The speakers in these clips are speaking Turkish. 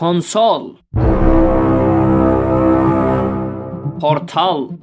Konsol. Portal.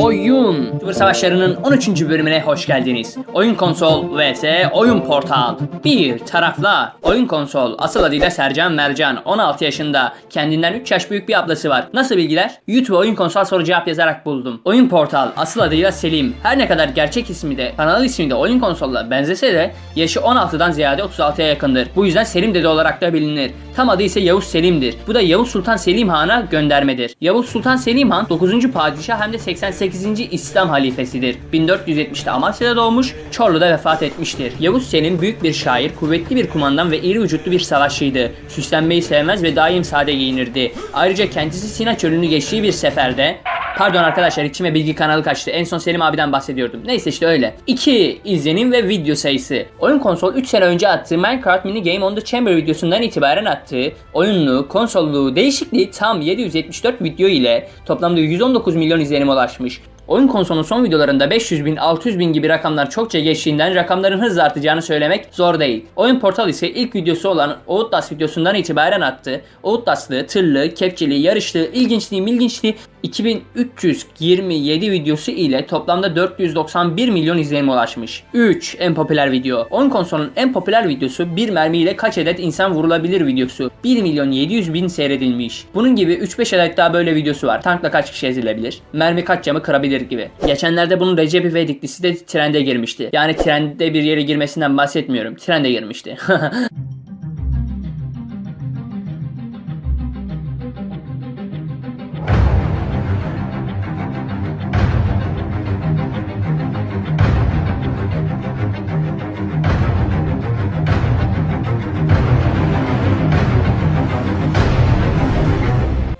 Oyun. YouTuber Savaşları'nın 13. bölümüne hoş geldiniz. Oyun konsol vs oyun portal. Bir tarafla oyun konsol asıl adıyla Sercan Mercan 16 yaşında kendinden 3 yaş büyük bir ablası var. Nasıl bilgiler? YouTube oyun konsol soru cevap yazarak buldum. Oyun portal asıl adıyla Selim. Her ne kadar gerçek ismi de kanal ismi de oyun konsolla benzese de yaşı 16'dan ziyade 36'ya yakındır. Bu yüzden Selim dede olarak da bilinir. Tam adı ise Yavuz Selim'dir. Bu da Yavuz Sultan Selim Han'a göndermedir. Yavuz Sultan Selim Han 9. padişah hem de 88. İslam halifesidir. 1470'te Amasya'da doğmuş, Çorlu'da vefat etmiştir. Yavuz Selim büyük bir şair, kuvvetli bir kumandan ve iri vücutlu bir savaşçıydı. Süslenmeyi sevmez ve daim sade giyinirdi. Ayrıca kendisi Sina çölünü geçtiği bir seferde Pardon arkadaşlar içime bilgi kanalı kaçtı. En son Selim abiden bahsediyordum. Neyse işte öyle. 2. İzlenim ve video sayısı. Oyun konsol 3 sene önce attığı Minecraft mini game on the chamber videosundan itibaren attığı oyunlu, konsollu, değişikliği tam 774 video ile toplamda 119 milyon izlenime ulaşmış. Oyun konsolunun son videolarında 500 bin, 600 bin gibi rakamlar çokça geçtiğinden rakamların hızla artacağını söylemek zor değil. Oyun portal ise ilk videosu olan Outlast videosundan itibaren attı. Outlast'lı, tırlı, kepçeli, yarışlı, ilginçliği, milginçliği 2327 videosu ile toplamda 491 milyon izlenime ulaşmış. 3. En popüler video. Oyun konsolunun en popüler videosu bir mermiyle kaç adet insan vurulabilir videosu. 1 milyon 700 bin seyredilmiş. Bunun gibi 3-5 adet daha böyle videosu var. Tankla kaç kişi ezilebilir? Mermi kaç camı kırabilir gibi. Geçenlerde bunun Recep İvedik'lisi de trende girmişti. Yani trende bir yere girmesinden bahsetmiyorum. Trende girmişti.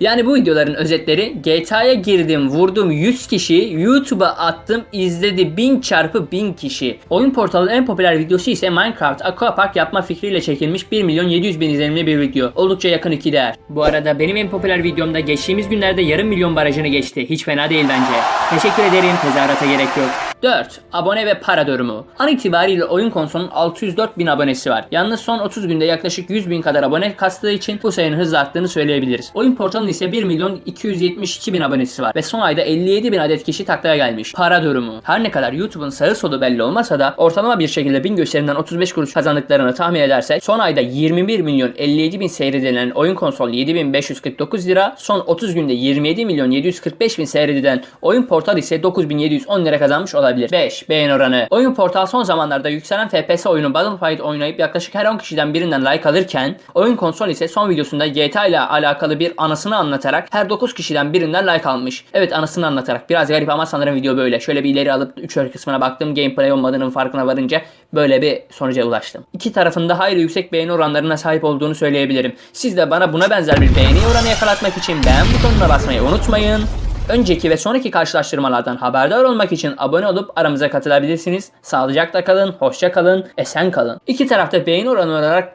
Yani bu videoların özetleri GTA'ya girdim, vurdum 100 kişi, YouTube'a attım, izledi 1000 çarpı 1000 kişi. Oyun portalının en popüler videosu ise Minecraft Aquapark yapma fikriyle çekilmiş 1 milyon 700 bin izlenimli bir video. Oldukça yakın iki değer. Bu arada benim en popüler videomda geçtiğimiz günlerde yarım milyon barajını geçti. Hiç fena değil bence. Teşekkür ederim, tezahürata gerek yok. 4. Abone ve para durumu. An itibariyle oyun konsolunun 604 bin abonesi var. Yalnız son 30 günde yaklaşık 100 bin kadar abone kastığı için bu sayının hızla arttığını söyleyebiliriz. Oyun portalının ise 1 milyon 272 bin abonesi var ve son ayda 57 bin adet kişi taklaya gelmiş. Para durumu. Her ne kadar YouTube'un sağı solu belli olmasa da ortalama bir şekilde 1000 gösterimden 35 kuruş kazandıklarını tahmin edersek son ayda 21 milyon 57 bin seyredilen oyun konsol 7549 lira, son 30 günde 27 milyon 745 bin seyredilen oyun portal ise 9710 lira kazanmış olabilir. 5. Beğen oranı. Oyun portal son zamanlarda yükselen FPS oyunu Battlefield oynayıp yaklaşık her 10 kişiden birinden like alırken oyun konsol ise son videosunda GTA ile alakalı bir anısını anlatarak her 9 kişiden birinden like almış. Evet anısını anlatarak. Biraz garip ama sanırım video böyle. Şöyle bir ileri alıp 3 kısmına baktım. Gameplay olmadığının farkına varınca böyle bir sonuca ulaştım. İki tarafında hayli yüksek beğeni oranlarına sahip olduğunu söyleyebilirim. Siz de bana buna benzer bir beğeni oranı yakalatmak için beğen butonuna basmayı unutmayın. Önceki ve sonraki karşılaştırmalardan haberdar olmak için abone olup aramıza katılabilirsiniz. Sağlıcakla kalın, hoşça kalın, esen kalın. İki tarafta beğeni oranı olarak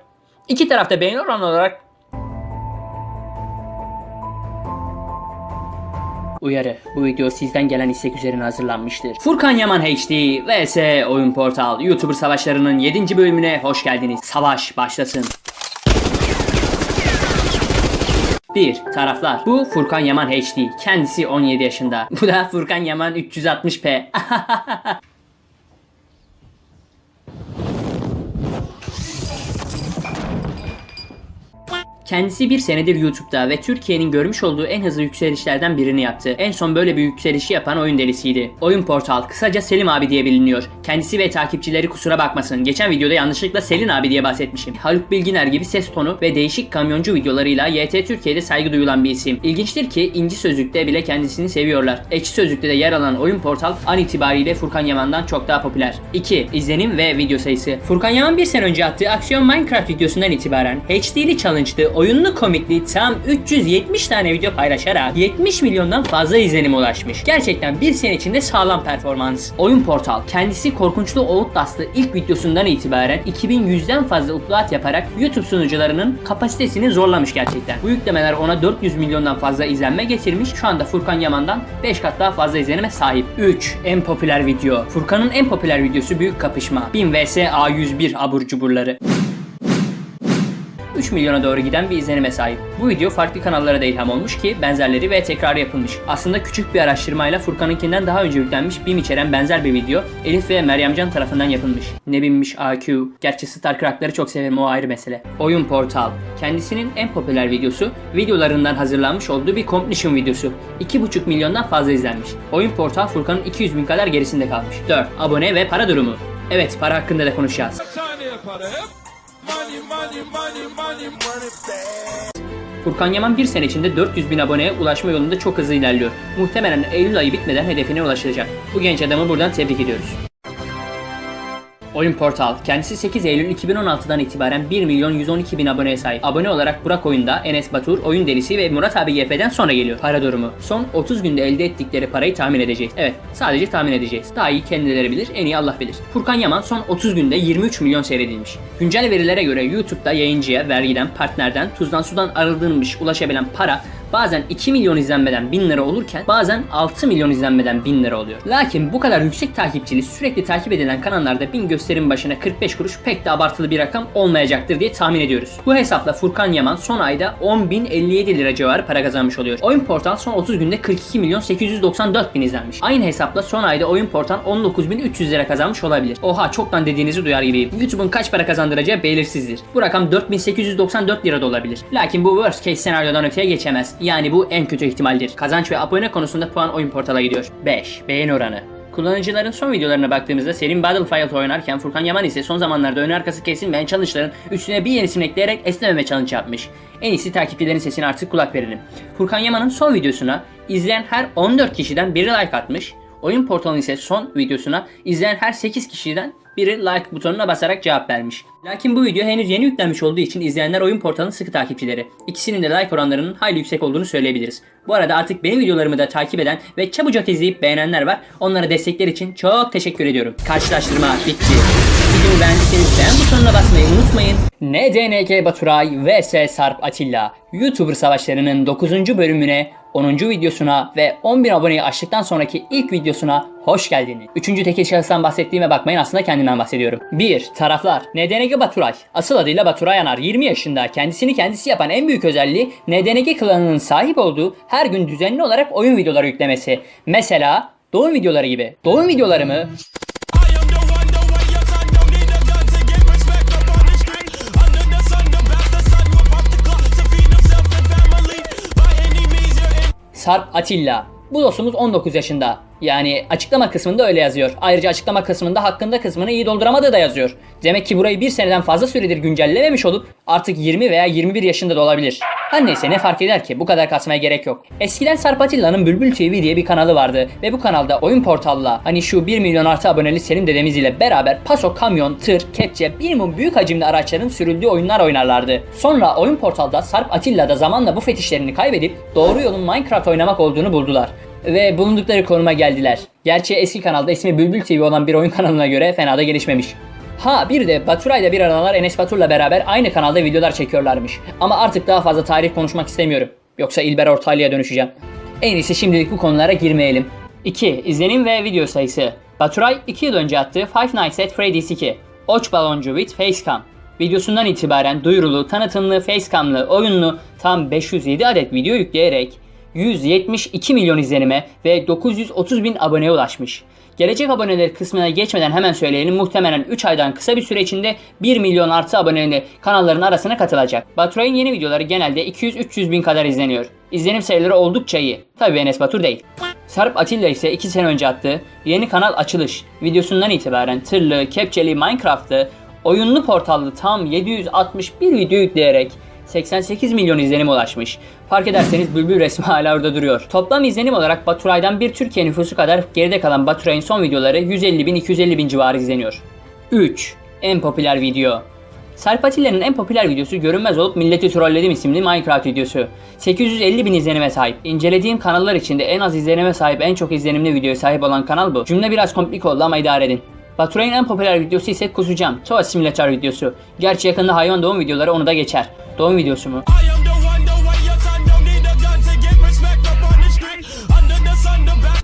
iki tarafta beğeni oranı olarak Uyarı. Bu video sizden gelen istek üzerine hazırlanmıştır. Furkan Yaman HD vs Oyun Portal YouTuber Savaşları'nın 7. bölümüne hoş geldiniz. Savaş başlasın. 1. Taraflar. Bu Furkan Yaman HD. Kendisi 17 yaşında. Bu da Furkan Yaman 360p. Kendisi bir senedir YouTube'da ve Türkiye'nin görmüş olduğu en hızlı yükselişlerden birini yaptı. En son böyle bir yükselişi yapan oyun delisiydi. Oyun Portal, kısaca Selim abi diye biliniyor. Kendisi ve takipçileri kusura bakmasın. Geçen videoda yanlışlıkla Selin abi diye bahsetmişim. Haluk Bilginer gibi ses tonu ve değişik kamyoncu videolarıyla YT Türkiye'de saygı duyulan bir isim. İlginçtir ki İnci Sözlük'te bile kendisini seviyorlar. Ekşi Sözlük'te de yer alan Oyun Portal an itibariyle Furkan Yaman'dan çok daha popüler. 2. İzlenim ve video sayısı. Furkan Yaman bir sene önce attığı aksiyon Minecraft videosundan itibaren HD'li challenge'dı oyunlu komikliği tam 370 tane video paylaşarak 70 milyondan fazla izlenime ulaşmış. Gerçekten bir sene içinde sağlam performans. Oyun Portal kendisi korkunçlu Outlast'lı ilk videosundan itibaren 2100'den fazla upload yaparak YouTube sunucularının kapasitesini zorlamış gerçekten. Bu yüklemeler ona 400 milyondan fazla izlenme getirmiş. Şu anda Furkan Yaman'dan 5 kat daha fazla izlenime sahip. 3. En popüler video. Furkan'ın en popüler videosu Büyük Kapışma. 1000 vs A101 abur cuburları. 3 milyona doğru giden bir izlenime sahip. Bu video farklı kanallara da ilham olmuş ki benzerleri ve tekrarı yapılmış. Aslında küçük bir araştırmayla Furkan'ınkinden daha önce yüklenmiş BİM içeren benzer bir video Elif ve Meryemcan tarafından yapılmış. Ne binmiş AQ. Gerçi StarCraft'ları çok severim o ayrı mesele. Oyun Portal. Kendisinin en popüler videosu videolarından hazırlanmış olduğu bir completion videosu. 2,5 milyondan fazla izlenmiş. Oyun Portal Furkan'ın 200 bin kadar gerisinde kalmış. 4. Abone ve para durumu. Evet para hakkında da konuşacağız. para hep Furkan Yaman bir sene içinde 400 bin aboneye ulaşma yolunda çok hızlı ilerliyor. Muhtemelen Eylül ayı bitmeden hedefine ulaşılacak. Bu genç adamı buradan tebrik ediyoruz. Oyun Portal. Kendisi 8 Eylül 2016'dan itibaren 1 milyon 112 bin aboneye sahip. Abone olarak Burak Oyunda, Enes Batur, Oyun Delisi ve Murat abi YF'den sonra geliyor. Para durumu. Son 30 günde elde ettikleri parayı tahmin edeceğiz. Evet, sadece tahmin edeceğiz. Daha iyi kendileri bilir, en iyi Allah bilir. Furkan Yaman son 30 günde 23 milyon seyredilmiş. Güncel verilere göre YouTube'da yayıncıya vergiden, partnerden, tuzdan sudan arındırılmış ulaşabilen para bazen 2 milyon izlenmeden 1000 lira olurken bazen 6 milyon izlenmeden 1000 lira oluyor. Lakin bu kadar yüksek takipçili sürekli takip edilen kanallarda 1000 gösterim başına 45 kuruş pek de abartılı bir rakam olmayacaktır diye tahmin ediyoruz. Bu hesapla Furkan Yaman son ayda 10.057 lira civarı para kazanmış oluyor. Oyun Portal son 30 günde 42 milyon 894 bin izlenmiş. Aynı hesapla son ayda Oyun Portal 19.300 lira kazanmış olabilir. Oha çoktan dediğinizi duyar gibiyim. YouTube'un kaç para kazandıracağı belirsizdir. Bu rakam 4894 lira da olabilir. Lakin bu worst case senaryodan öteye geçemez. Yani bu en kötü ihtimaldir. Kazanç ve abone konusunda puan Oyun Portal'a gidiyor. 5. Beğeni oranı. Kullanıcıların son videolarına baktığımızda Serin Battlefield oynarken Furkan Yaman ise son zamanlarda ön arkası kesilmeyen challenge'ların üstüne bir yenisini ekleyerek esnememe challenge yapmış. En iyisi takipçilerin sesine artık kulak verelim. Furkan Yaman'ın son videosuna izleyen her 14 kişiden biri like atmış. Oyun portalının ise son videosuna izleyen her 8 kişiden biri like butonuna basarak cevap vermiş. Lakin bu video henüz yeni yüklenmiş olduğu için izleyenler oyun portalının sıkı takipçileri. İkisinin de like oranlarının hayli yüksek olduğunu söyleyebiliriz. Bu arada artık benim videolarımı da takip eden ve çabucak izleyip beğenenler var. Onlara destekler için çok teşekkür ediyorum. Karşılaştırma bitti. Videomu beğendiyseniz beğen butonuna basmayı unutmayın. NDNG Baturay vs Sarp Atilla YouTuber savaşlarının 9. bölümüne 10. videosuna ve 10.000 aboneyi aştıktan sonraki ilk videosuna hoş geldiniz. Üçüncü tekil şahıstan bahsettiğime bakmayın aslında kendimden bahsediyorum. 1. Taraflar. NDNG Baturay. Asıl adıyla Baturay Yanar 20 yaşında. Kendisini kendisi yapan en büyük özelliği NDNG klanının sahip olduğu her gün düzenli olarak oyun videoları yüklemesi. Mesela doğum videoları gibi. Doğum videoları mı? Sarp Atilla. Bu dostumuz 19 yaşında. Yani açıklama kısmında öyle yazıyor. Ayrıca açıklama kısmında hakkında kısmını iyi dolduramadığı da yazıyor. Demek ki burayı bir seneden fazla süredir güncellememiş olup artık 20 veya 21 yaşında da olabilir. Her neyse ne fark eder ki bu kadar kasmaya gerek yok. Eskiden Sarp Atilla'nın Bülbül TV diye bir kanalı vardı ve bu kanalda oyun portalla hani şu 1 milyon artı aboneli Selim dedemiz ile beraber paso, kamyon, tır, kepçe, minimum büyük hacimli araçların sürüldüğü oyunlar oynarlardı. Sonra oyun portalda Sarp Atilla da zamanla bu fetişlerini kaybedip doğru yolun Minecraft oynamak olduğunu buldular ve bulundukları konuma geldiler. Gerçi eski kanalda ismi Bülbül TV olan bir oyun kanalına göre fena da gelişmemiş. Ha bir de Baturay'la bir aralar Enes Batur'la beraber aynı kanalda videolar çekiyorlarmış. Ama artık daha fazla tarih konuşmak istemiyorum. Yoksa İlber Ortaylı'ya dönüşeceğim. En iyisi şimdilik bu konulara girmeyelim. 2. İzlenim ve video sayısı. Baturay 2 yıl önce attığı Five Nights at Freddy's 2. Oç baloncu with facecam. Videosundan itibaren duyurulu, tanıtımlı, facecamlı, oyunlu tam 507 adet video yükleyerek 172 milyon izlenime ve 930 bin aboneye ulaşmış. Gelecek aboneler kısmına geçmeden hemen söyleyelim muhtemelen 3 aydan kısa bir süre içinde 1 milyon artı aboneli kanalların arasına katılacak. Baturay'ın yeni videoları genelde 200-300 bin kadar izleniyor. İzlenim sayıları oldukça iyi. Tabii Enes Batur değil. Sarp Atilla ise 2 sene önce attığı yeni kanal açılış videosundan itibaren tırlı, kepçeli, Minecraft'lı, oyunlu portallı tam 761 video yükleyerek 88 milyon izlenim ulaşmış. Fark ederseniz Bülbül resmi hala orada duruyor. Toplam izlenim olarak Baturay'dan bir Türkiye nüfusu kadar geride kalan Baturay'ın son videoları 150 bin 250 bin civarı izleniyor. 3. En popüler video. Sarp Atilla'nın en popüler videosu görünmez olup milleti trolledim isimli Minecraft videosu. 850 bin izlenime sahip. İncelediğim kanallar içinde en az izlenime sahip en çok izlenimli videoya sahip olan kanal bu. Cümle biraz komplik oldu ama idare edin. Baturay'ın en popüler videosu ise Kusacağım. Toa Simulator videosu. Gerçi yakında hayvan doğum videoları onu da geçer. Doğum videosu mu?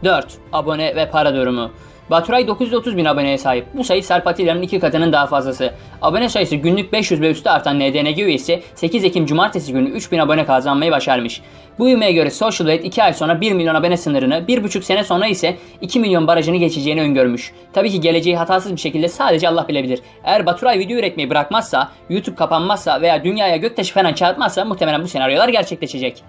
4. Abone ve para durumu. Baturay 930 bin aboneye sahip. Bu sayı Sarp Atilla'nın iki katının daha fazlası. Abone sayısı günlük 500 ve üstü artan NDNG üyesi 8 Ekim Cumartesi günü 3000 abone kazanmayı başarmış. Bu ivmeye göre Social Blade 2 ay sonra 1 milyon abone sınırını, 1,5 sene sonra ise 2 milyon barajını geçeceğini öngörmüş. Tabii ki geleceği hatasız bir şekilde sadece Allah bilebilir. Eğer Baturay video üretmeyi bırakmazsa, YouTube kapanmazsa veya dünyaya göktaşı falan çarpmazsa muhtemelen bu senaryolar gerçekleşecek.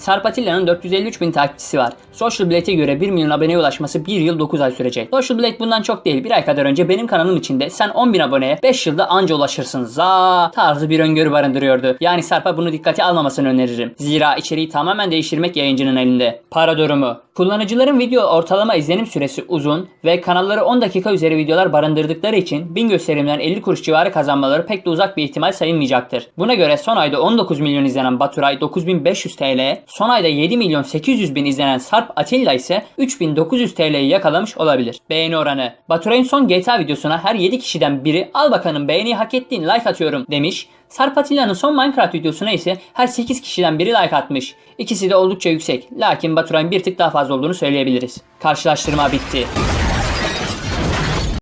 Sarp Atilla'nın 453 bin takipçisi var. Social Blade'e göre 1 milyon aboneye ulaşması 1 yıl 9 ay sürecek. Social Blade bundan çok değil. Bir ay kadar önce benim kanalım içinde sen 10 bin aboneye 5 yılda anca ulaşırsın za tarzı bir öngörü barındırıyordu. Yani Sarp'a bunu dikkate almamasını öneririm. Zira içeriği tamamen değiştirmek yayıncının elinde. Para durumu. Kullanıcıların video ortalama izlenim süresi uzun ve kanalları 10 dakika üzeri videolar barındırdıkları için 1000 gösterimden 50 kuruş civarı kazanmaları pek de uzak bir ihtimal sayılmayacaktır. Buna göre son ayda 19 milyon izlenen Baturay 9500 TL, son ayda 7 milyon 800 bin izlenen Sarp Atilla ise 3900 TL'yi yakalamış olabilir. Beğeni oranı. Baturay'ın son GTA videosuna her 7 kişiden biri al bakalım beğeniyi hak ettin like atıyorum demiş. Sarp Atilla'nın son Minecraft videosuna ise her 8 kişiden biri like atmış. İkisi de oldukça yüksek. Lakin Baturay'ın bir tık daha fazla olduğunu söyleyebiliriz. Karşılaştırma bitti.